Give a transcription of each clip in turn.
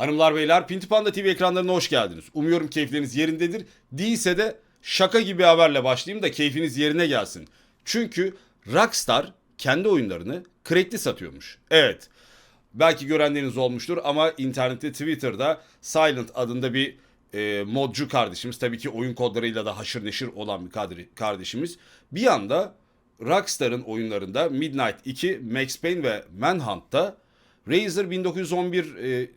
Hanımlar beyler Pinti Panda TV ekranlarına hoş geldiniz. Umuyorum keyifleriniz yerindedir. Değilse de şaka gibi haberle başlayayım da keyfiniz yerine gelsin. Çünkü Rockstar kendi oyunlarını crackli satıyormuş. Evet. Belki görenleriniz olmuştur ama internette Twitter'da Silent adında bir e, modcu kardeşimiz tabii ki oyun kodlarıyla da haşır neşir olan bir kadri- kardeşimiz bir anda Rockstar'ın oyunlarında Midnight 2, Max Payne ve Manhunt'ta Razer 1911 e,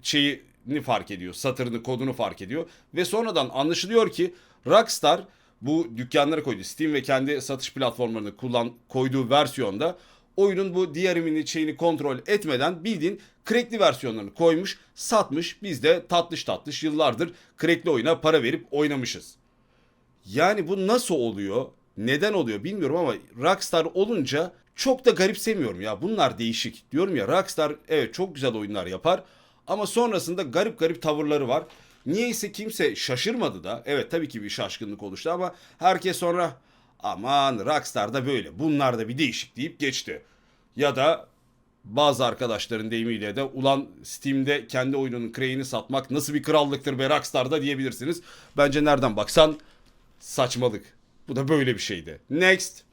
şeyini fark ediyor. Satırını, kodunu fark ediyor. Ve sonradan anlaşılıyor ki Rockstar bu dükkanlara koydu. Steam ve kendi satış platformlarını kullan koyduğu versiyonda oyunun bu DRM'ini şeyini kontrol etmeden bildiğin crackli versiyonlarını koymuş, satmış. Biz de tatlış tatlış yıllardır crackli oyuna para verip oynamışız. Yani bu nasıl oluyor? Neden oluyor bilmiyorum ama Rockstar olunca çok da garipsemiyorum ya. Bunlar değişik. Diyorum ya Rockstar evet çok güzel oyunlar yapar ama sonrasında garip garip tavırları var. Niyeyse kimse şaşırmadı da. Evet tabii ki bir şaşkınlık oluştu ama herkes sonra aman Rockstar da böyle. Bunlar da bir değişik deyip geçti. Ya da bazı arkadaşların deyimiyle de ulan Steam'de kendi oyununun crane'ini satmak nasıl bir krallıktır be Rockstar'da diyebilirsiniz. Bence nereden baksan saçmalık. Bu da böyle bir şeydi. Next.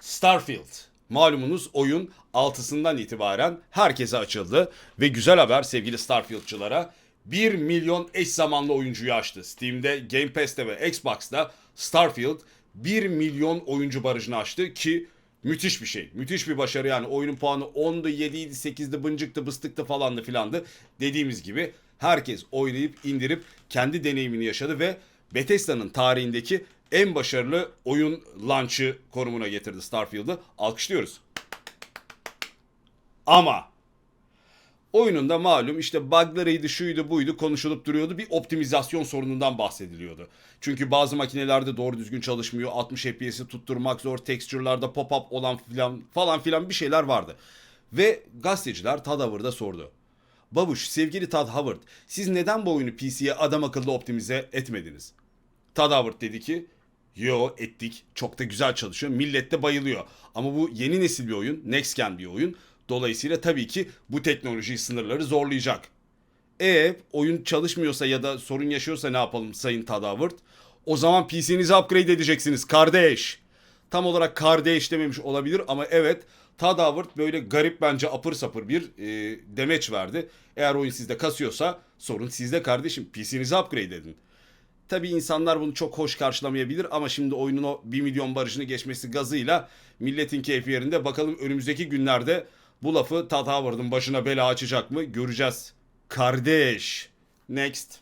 Starfield. Malumunuz oyun 6'sından itibaren herkese açıldı. Ve güzel haber sevgili Starfield'çılara 1 milyon eş zamanlı oyuncuyu aştı. Steam'de, Game Pass'te ve Xbox'ta Starfield 1 milyon oyuncu barajını aştı ki müthiş bir şey. Müthiş bir başarı yani oyunun puanı 10'du, 7'ydi, 8'di, bıncıktı, bıstıktı falandı filandı. Dediğimiz gibi herkes oynayıp indirip kendi deneyimini yaşadı ve Bethesda'nın tarihindeki en başarılı oyun launch'ı konumuna getirdi Starfield'ı. Alkışlıyoruz. Ama oyununda malum işte buglarıydı şuydu buydu konuşulup duruyordu. Bir optimizasyon sorunundan bahsediliyordu. Çünkü bazı makinelerde doğru düzgün çalışmıyor. 60 FPS'i tutturmak zor. Texture'larda pop-up olan filan falan filan bir şeyler vardı. Ve gazeteciler Todd Howard'a sordu. Babuş sevgili Todd Howard siz neden bu oyunu PC'ye adam akıllı optimize etmediniz? Todd Howard dedi ki yo ettik çok da güzel çalışıyor millet de bayılıyor. Ama bu yeni nesil bir oyun next gen bir oyun. Dolayısıyla tabii ki bu teknoloji sınırları zorlayacak. E oyun çalışmıyorsa ya da sorun yaşıyorsa ne yapalım Sayın Howard? O zaman PC'nizi upgrade edeceksiniz kardeş. Tam olarak kardeş dememiş olabilir ama evet Howard böyle garip bence apır sapır bir e, demeç verdi. Eğer oyun sizde kasıyorsa sorun sizde kardeşim PC'nizi upgrade edin. Tabi insanlar bunu çok hoş karşılamayabilir ama şimdi oyunun o 1 milyon barajını geçmesi gazıyla milletin keyfi yerinde. Bakalım önümüzdeki günlerde bu lafı Todd Howard'ın başına bela açacak mı göreceğiz. Kardeş. Next.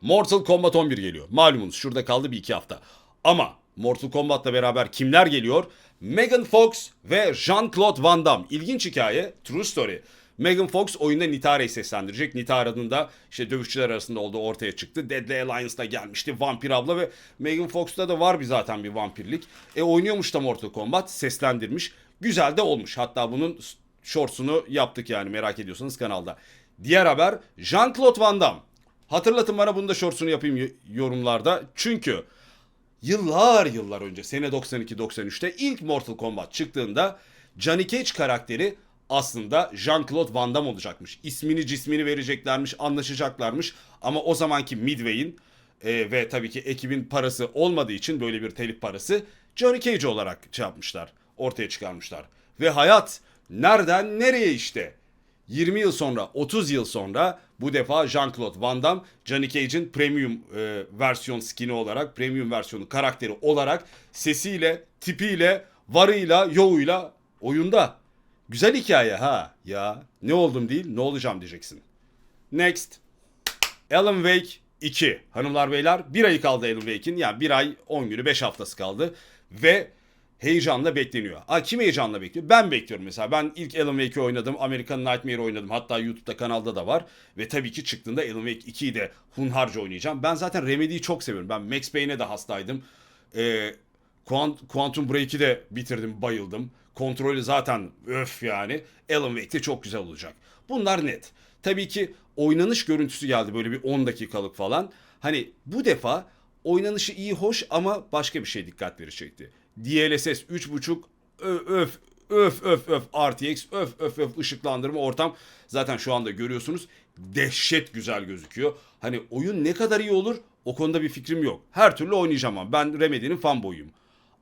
Mortal Kombat 11 geliyor. Malumunuz şurada kaldı bir iki hafta. Ama Mortal Kombat'la beraber kimler geliyor? Megan Fox ve Jean-Claude Van Damme. İlginç hikaye. True story. Megan Fox oyunda Nitare'yi seslendirecek. Nitare adında işte dövüşçüler arasında olduğu ortaya çıktı. Deadly Alliance'da gelmişti. Vampir abla ve Megan Fox'ta da var bir zaten bir vampirlik. E oynuyormuş da Mortal Kombat. Seslendirmiş. Güzel de olmuş. Hatta bunun shorts'unu yaptık yani merak ediyorsanız kanalda. Diğer haber Jean-Claude Van Damme. Hatırlatın bana bunu da shorts'unu yapayım yorumlarda. Çünkü yıllar yıllar önce sene 92-93'te ilk Mortal Kombat çıktığında Johnny Cage karakteri aslında Jean-Claude Van Damme olacakmış. İsmini cismini vereceklermiş, anlaşacaklarmış. Ama o zamanki Midway'in e, ve tabii ki ekibin parası olmadığı için böyle bir telif parası Johnny Cage olarak şey yapmışlar, ortaya çıkarmışlar. Ve hayat nereden nereye işte. 20 yıl sonra, 30 yıl sonra bu defa Jean-Claude Van Damme, Johnny Cage'in premium e, versiyon skin'i olarak, premium versiyonu karakteri olarak sesiyle, tipiyle, varıyla, yoğuyla oyunda. Güzel hikaye ha. Ya ne oldum değil, ne olacağım diyeceksin. Next. Alan Wake 2. Hanımlar beyler bir ay kaldı Alan Wake'in. Yani bir ay 10 günü 5 haftası kaldı. Ve heyecanla bekleniyor. Aa, kim heyecanla bekliyor? Ben bekliyorum mesela. Ben ilk Alan Wake'i oynadım. American Nightmare oynadım. Hatta YouTube'da kanalda da var. Ve tabii ki çıktığında Alan Wake 2'yi de hunharca oynayacağım. Ben zaten Remedy'yi çok seviyorum. Ben Max Payne'e de hastaydım. Ee, Quant- Quantum Break'i de bitirdim, bayıldım. Kontrolü zaten öf yani. Alan Wake de çok güzel olacak. Bunlar net. Tabii ki oynanış görüntüsü geldi böyle bir 10 dakikalık falan. Hani bu defa oynanışı iyi hoş ama başka bir şey dikkat çekti. DLSS 3.5 Ö- öf öf öf öf RTX öf öf öf ışıklandırma ortam zaten şu anda görüyorsunuz dehşet güzel gözüküyor. Hani oyun ne kadar iyi olur o konuda bir fikrim yok. Her türlü oynayacağım ama ben Remedy'nin fanboyuyum.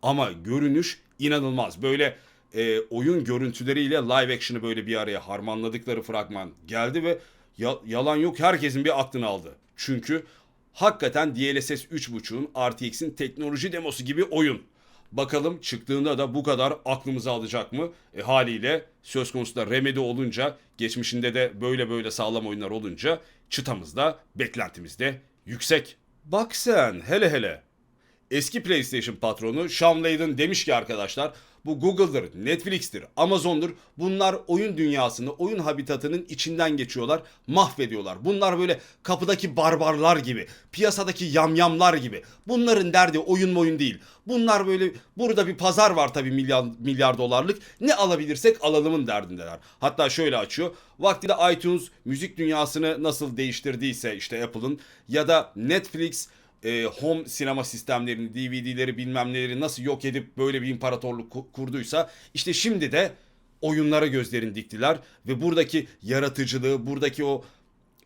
Ama görünüş inanılmaz. Böyle e, oyun görüntüleriyle live action'ı böyle bir araya harmanladıkları fragman geldi ve ya- yalan yok herkesin bir aklını aldı. Çünkü hakikaten DLSS 3.5'un RTX'in teknoloji demosu gibi oyun. Bakalım çıktığında da bu kadar aklımızı alacak mı? E, haliyle söz konusu da Remedy olunca, geçmişinde de böyle böyle sağlam oyunlar olunca çıtamız da beklentimiz de yüksek. Bak sen hele hele. Eski PlayStation patronu Sean Layden demiş ki arkadaşlar bu Google'dır, Netflix'tir, Amazon'dur. Bunlar oyun dünyasını, oyun habitatının içinden geçiyorlar, mahvediyorlar. Bunlar böyle kapıdaki barbarlar gibi, piyasadaki yamyamlar gibi. Bunların derdi oyun oyun değil. Bunlar böyle burada bir pazar var tabii milyar, milyar dolarlık. Ne alabilirsek alalımın derdindeler. Hatta şöyle açıyor. Vaktinde iTunes müzik dünyasını nasıl değiştirdiyse işte Apple'ın ya da Netflix e, home sinema sistemlerini, DVD'leri bilmem neleri nasıl yok edip böyle bir imparatorluk ku- kurduysa işte şimdi de oyunlara gözlerini diktiler ve buradaki yaratıcılığı, buradaki o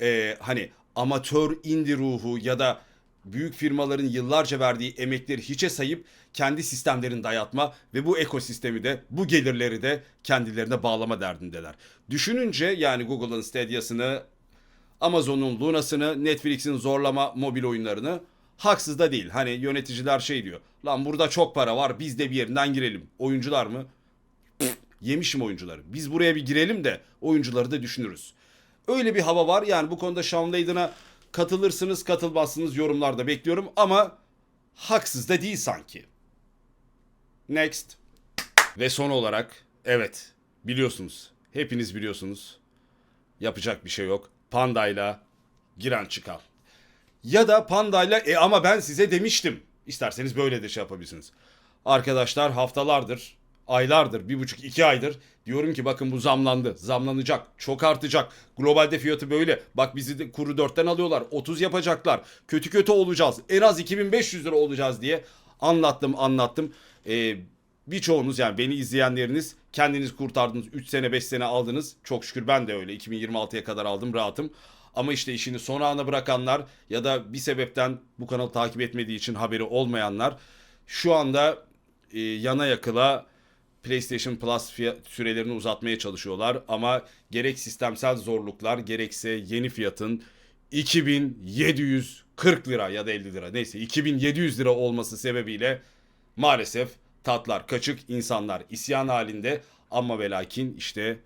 e, hani amatör indie ruhu ya da büyük firmaların yıllarca verdiği emekleri hiçe sayıp kendi sistemlerini dayatma ve bu ekosistemi de bu gelirleri de kendilerine bağlama derdindeler. Düşününce yani Google'ın Stadia'sını Amazon'un Luna'sını, Netflix'in zorlama mobil oyunlarını haksız da değil. Hani yöneticiler şey diyor. Lan burada çok para var biz de bir yerinden girelim. Oyuncular mı? Yemişim oyuncuları. Biz buraya bir girelim de oyuncuları da düşünürüz. Öyle bir hava var. Yani bu konuda Sean Layden'a katılırsınız katılmazsınız yorumlarda bekliyorum. Ama haksız da değil sanki. Next. Ve son olarak evet biliyorsunuz. Hepiniz biliyorsunuz. Yapacak bir şey yok. Pandayla giren çıkan. Ya da pandayla e ama ben size demiştim. İsterseniz böyle de şey yapabilirsiniz. Arkadaşlar haftalardır, aylardır, bir buçuk iki aydır diyorum ki bakın bu zamlandı. Zamlanacak. Çok artacak. Globalde fiyatı böyle. Bak bizi de kuru dörtten alıyorlar. 30 yapacaklar. Kötü kötü olacağız. En az 2500 lira olacağız diye anlattım anlattım. Ee, birçoğunuz yani beni izleyenleriniz kendiniz kurtardınız. 3 sene 5 sene aldınız. Çok şükür ben de öyle. 2026'ya kadar aldım rahatım. Ama işte işini son ana bırakanlar ya da bir sebepten bu kanalı takip etmediği için haberi olmayanlar şu anda e, yana yakıla PlayStation Plus fiyat, sürelerini uzatmaya çalışıyorlar ama gerek sistemsel zorluklar gerekse yeni fiyatın 2740 lira ya da 50 lira neyse 2700 lira olması sebebiyle maalesef tatlar kaçık insanlar isyan halinde ama ve lakin işte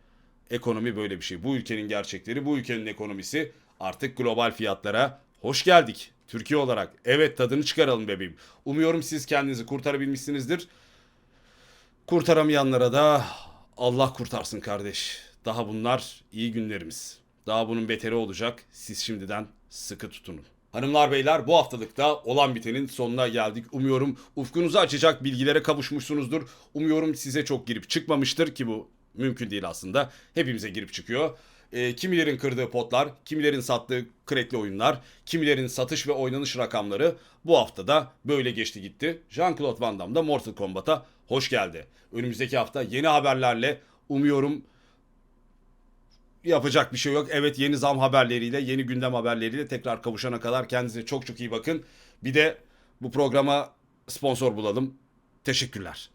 ekonomi böyle bir şey. Bu ülkenin gerçekleri, bu ülkenin ekonomisi artık global fiyatlara hoş geldik. Türkiye olarak evet tadını çıkaralım bebeğim. Umuyorum siz kendinizi kurtarabilmişsinizdir. Kurtaramayanlara da Allah kurtarsın kardeş. Daha bunlar iyi günlerimiz. Daha bunun beteri olacak. Siz şimdiden sıkı tutunun. Hanımlar beyler bu haftalıkta olan bitenin sonuna geldik. Umuyorum ufkunuzu açacak bilgilere kavuşmuşsunuzdur. Umuyorum size çok girip çıkmamıştır ki bu mümkün değil aslında. Hepimize girip çıkıyor. Ee, kimilerin kırdığı potlar, kimilerin sattığı crackli oyunlar, kimilerin satış ve oynanış rakamları bu haftada böyle geçti gitti. Jean-Claude Van Damme da Mortal Kombat'a hoş geldi. Önümüzdeki hafta yeni haberlerle umuyorum yapacak bir şey yok. Evet yeni zam haberleriyle, yeni gündem haberleriyle tekrar kavuşana kadar kendinize çok çok iyi bakın. Bir de bu programa sponsor bulalım. Teşekkürler.